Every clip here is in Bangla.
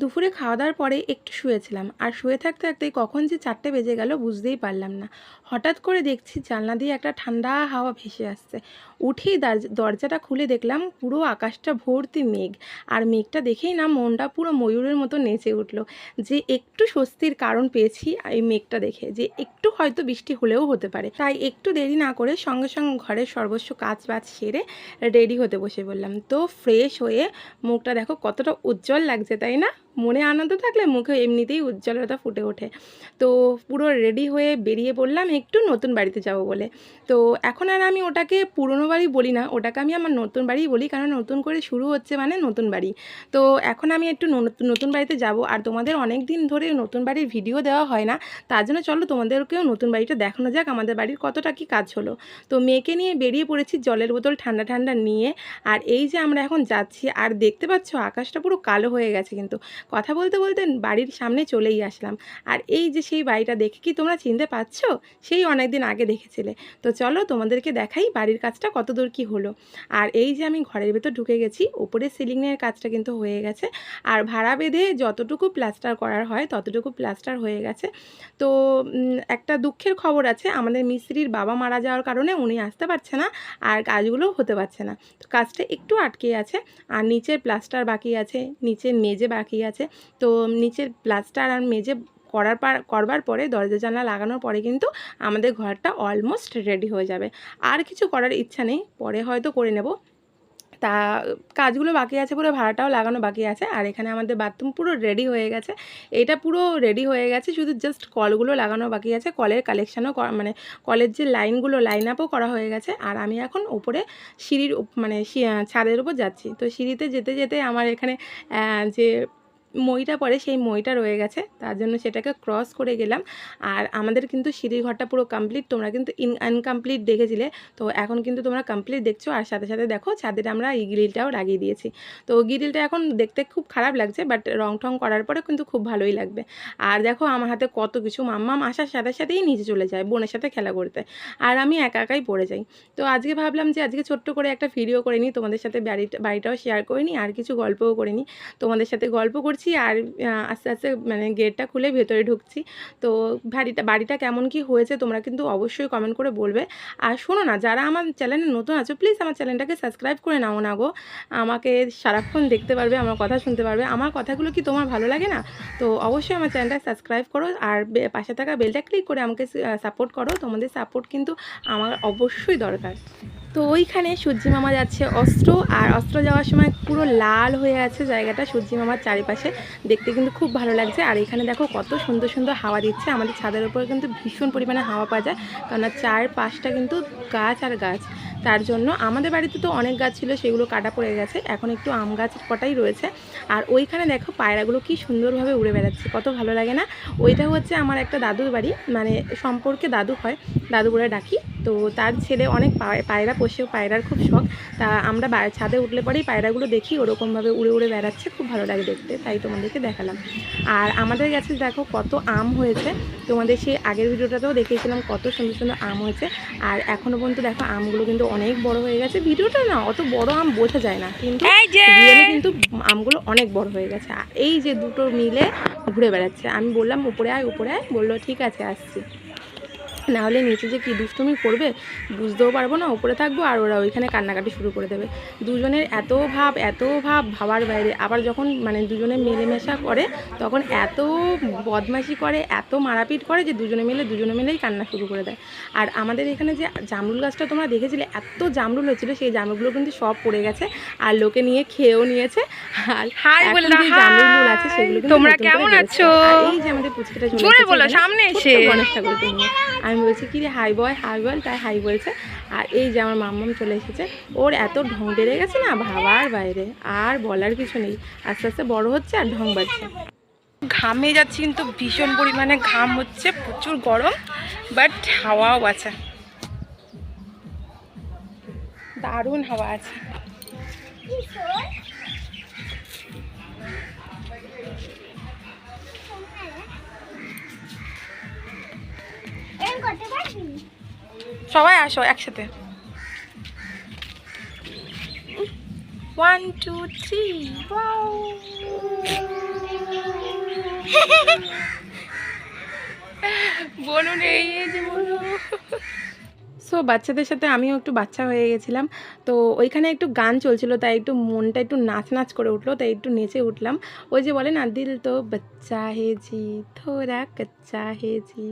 দুপুরে খাওয়া দাওয়ার পরে একটু শুয়েছিলাম। আর শুয়ে থাকতে থাকতে কখন যে চারটে বেজে গেল বুঝতেই পারলাম না। হঠাৎ করে দেখছি জানলা দিয়ে একটা ঠান্ডা হাওয়া ভেসে আসছে। উঠেই দার- দরজাটা খুলে দেখলাম পুরো আকাশটা ভর্তি মেঘ। আর মেঘটা দেখেই না মনটা পুরো ময়ূরের মতো নেচে উঠল যে একটু স্বস্তির কারণ পেয়েছি এই মেঘটা দেখে, যে একটু হয়তো বৃষ্টি হলেও হতে পারে। তাই একটু দেরি না করে সঙ্গে সঙ্গে ঘরের সর্বস্ব কাজ বাজ সেরে রেডি হতে বসে বললাম তো ফ্রেশ হয়ে মুখটা দেখো কতটা উজ্জ্বল লাগছে, তাই না? মনে আনন্দ থাকলে মুখে এমনিতেই উজ্জ্বলতা ফুটে ওঠে। তো পুরো রেডি হয়ে বেরিয়ে পড়লাম একটু নতুন বাড়িতে যাব বলে। তো এখন আর আমি ওটাকে পুরনো বাড়ি বলি না, ওটাকে আমি আমার নতুন বাড়িই বলি, কারণ নতুন করে শুরু হচ্ছে মানে নতুন বাড়ি। তো এখন আমি একটু নতুন বাড়িতে যাব, আর তোমাদের অনেক দিন ধরে নতুন বাড়ির ভিডিও দেওয়া হয় না, তার জন্য চলো তোমাদেরকেও নতুন বাড়িটা দেখানো যাক, আমাদের বাড়ির কতটা কি কাজ হলো। তো মেয়েকে নিয়ে বেরিয়ে পড়েছি জলের বোতল ঠান্ডা ঠান্ডা নিয়ে, আর এই যে আমরা এখন যাচ্ছি, আর দেখতে পাচ্ছ আকাশটা পুরো কালো হয়ে গেছে কিন্তু। কথা বলতে বলতে বাড়ির সামনে চলেই আসলাম। আর এই যে সেই বাড়িটা দেখে কি তোমরা চিনতে পারছ? সেই অনেক দিন আগে দেখেছিলে। তো চলো তোমাদেরকে দেখাই বাড়ির কাজটা কত দূর কি হলো। আর এই যে আমি ঘরের ভেতর ঢুকে গেছি, ওপরে সিলিংয়ের কাজটা কিন্তু হয়ে গেছে। আর ভাড়া বেঁধে যতটুকু প্লাস্টার করার হয়, ততটুকু প্লাস্টার হয়ে গেছে। তো একটা দুঃখের খবর আছে, আমাদের মিস্ত্রির বাবা মারা যাওয়ার কারণে উনি আসতে পারছে না, আর কাজগুলো হতে পারছে না। তো কাজটা একটু আটকে আছে, আর নিচের প্লাস্টার বাকি আছে, নিচের মেজে বাকি আছে তো নিচের প্লাস্টার আর মেজে করার পর করবার পরে দরজা জানলা লাগানোর পরে কিন্তু আমাদের ঘরটা অলমোস্ট রেডি হয়ে যাবে। আর কিছু করার ইচ্ছা নেই, পরে হয়তো করে নেব। তা কাজগুলো বাকি আছে পুরো ভাড়াটাও লাগানো বাকি আছে, আর এখানে আমাদের বাথরুম পুরো রেডি হয়ে গেছে। এটা পুরো রেডি হয়ে গেছে, শুধু জাস্ট কলগুলো লাগানো বাকি আছে। কলের কালেকশানও মানে কলের যে লাইনগুলো লাইন আপও করা হয়ে গেছে। আর আমি এখন উপরে সিঁড়ির মানে ছাদের উপর যাচ্ছি। তো সিঁড়িতে যেতে যেতে আমার এখানে যে মইটা পরে সেই মইটা রয়ে গেছে, তার জন্য সেটাকে ক্রস করে গেলাম। আর আমাদের কিন্তু সিঁড়ির ঘরটা পুরো কমপ্লিট তোমরা কিন্তু ইন আনকমপ্লিট দেখেছিলে। তো এখন কিন্তু তোমরা কমপ্লিট দেখছ, আর সাথে সাথে দেখো ছাদের আমরা এই গ্রিলটাও লাগিয়ে দিয়েছি। তো গ্রিলটা এখন দেখতে খুব খারাপ লাগছে বাট রং টং করার পরে কিন্তু খুব ভালোই লাগবে। আর দেখো আমার হাতে কত কিছু, মাম্মাম আসার সাথে সাথেই নিচে চলে যায়, বোনের সাথে খেলা করতে। আর আমি একা একাই পড়ে যাই। তো আজকে ভাবলাম যে আজকে ছোট্ট করে একটা ভিডিও করে নিই, তোমাদের সাথে বাড়িটা, বাড়িটাও শেয়ার করে নিই, আর কিছু গল্পও করে নিই। তোমাদের সাথে গল্প করছি আর আস্তে আস্তে মানে গেটটা খুলে ভেতরে ঢুকছি। তো বাড়িটা বাড়িটা কেমন কি হয়েছে তোমরা কিন্তু অবশ্যই কমেন্ট করে বলবে। আর শোনো না, যারা আমার চ্যানেলে নতুন আছো প্লিজ আমার চ্যানেলটাকে সাবস্ক্রাইব করে নাও না গো। আমাকে সারাক্ষণ দেখতে পারবে, আমার কথা শুনতে পারবে। আমার কথাগুলো কি তোমার ভালো লাগে না? তো অবশ্যই আমার চ্যানেলটা সাবস্ক্রাইব করো আর পাশে থাকা বেলটা ক্লিক করে আমাকে সাপোর্ট করো। তোমাদের সাপোর্ট কিন্তু আমার অবশ্যই দরকার। তো ওইখানে সূর্যি মামা যাচ্ছে অস্ত্র, আর অস্ত্র যাওয়ার সময় পুরো লাল হয়ে আছে জায়গাটা সূর্যি মামার চারিপাশে। দেখতে কিন্তু খুব ভালো লাগছে। আর এখানে দেখো কত সুন্দর সুন্দর হাওয়া দিচ্ছে। আমাদের ছাদের উপরে কিন্তু ভীষণ পরিমাণে হাওয়া পাওয়া যায়। কারণ চার পাশটা কিন্তু গাছ আর গাছ। তার জন্য আমাদের বাড়িতে তো অনেক গাছ ছিল, সেগুলো কাটা পড়ে গেছে। এখন একটু আম গাছ কটাই রয়েছে। আর ওইখানে দেখো পায়রাগুলো কি সুন্দরভাবে উড়ে বেড়াচ্ছে। কত ভালো লাগে না? ওইটা হচ্ছে আমার একটা দাদুর বাড়ি। মানে সম্পর্কে দাদু হয় দাদু বলে ডাকি। তো তার ছেলে অনেক পায়- পায়রা পোষেও পায়রার খুব শখ। তা আমরা ছাদে উঠলে পরেই পায়রাগুলো দেখি ওরকমভাবে উড়ে উড়ে বেড়াচ্ছে খুব ভালো লাগে দেখতে তাই তোমাদেরকে দেখালাম। আর আমাদের গাছে দেখো কত আম হয়েছে তোমাদের সেই আগের ভিডিওটাতেও দেখিয়েছিলাম কত সুন্দর সুন্দর আম হয়েছে। আর এখনও পর্যন্ত দেখো আমগুলো কিন্তু অনেক বড় হয়ে গেছে ভিডিওটা না অত বড় আম বোঝা যায় না কিন্তু রিয়েলি কিন্তু আমগুলো অনেক বড় হয়ে গেছে। আর এই যে দুটো মিলে ঘুরে বেড়াচ্ছে আমি বললাম উপরে আয় উপরে আয় বলল ঠিক আছে আসছি। নাহলে নিচে যে কী দুষ্টুমি করবে বুঝতেও পারব না উপরে থাকব আর ওরা ওইখানে কান্নাকাটি শুরু করে দেবে। দুজনের এত ভাব এত ভাব ভাবার বাইরে। আবার যখন মানে দুজনে মেলেমেশা করে তখন এত বদমাশি করে এত মারাপিট করে যে দুজনে মিলে দুজনে মিলেই কান্না শুরু করে দেয়। আর আমাদের এখানে যে জামরুল গাছটা তোমরা দেখেছিলে এত জামরুল হয়েছিল সেই জামরুলগুলো কিন্তু সব পড়ে গেছে আর লোকে নিয়ে খেয়েও নিয়েছে। আর হাই বলে জামরুলগুলো আছে সেগুলো তোমরা কেমন আছো? এই যে আমাদের পুচকিটা বলো, সামনে এসে। গণেশ ঠাকুরকে নিয়ে। আমি বলছি, কি রে, হাই বয়, হাই বল তাই হাই বলছে। আর এই যে আমার মাম্মাম চলে এসেছে, ওর এত ঢং বেড়ে গেছে না ভাবার বাইরে, আর বলার কিছু নেই। আস্তে আস্তে বড় হচ্ছে আর ঢং বাড়ছে। ঘামে যাচ্ছি কিন্তু ভীষণ পরিমাণে ঘাম হচ্ছে, প্রচুর গরম, বাট হাওয়াও আছে। দারুণ হাওয়া আছে। সবাই আসো একসাথে। ওয়ান টু থ্রি বলুন এই এই যে বলুন। সো বাচ্চাদের সাথে আমিও একটু বাচ্চা হয়ে গেছিলাম। তো ওইখানে একটু গান চলছিল, তাই একটু মনটা একটু নাচ নাচ করে উঠল, তাই একটু নেচে উঠলাম। ওই যে বলে না, দিল তো বাচ্চা হে জি, থোড়া কাচ্চা হে জি।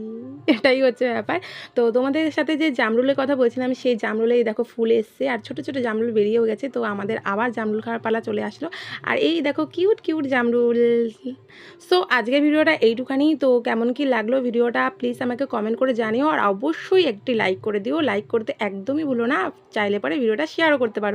এটাই হচ্ছে ব্যাপার। তো তোমাদের সাথে যে জামরুলের কথা বলছিলাম, সেই জামরুলেই দেখো ফুল এসছে, আর ছোটো ছোটো জামরুল বেরিয়েও গেছে, তো আমাদের আবার জামরুল খাওয়ার পালা চলে আসলো। আর এই দেখো কিউট কিউট জামরুল। সো আজকের ভিডিওটা এইটুখানি। তো কেমন কি লাগল ভিডিওটা প্লিজ আমাকে কমেন্ট করে জানিও, আর অবশ্যই একটি লাইক করে দিও। লাইক করতে একদমই ভুলো না। চাইলে পরে ভিডিওটা শেয়ারও করতে পারো।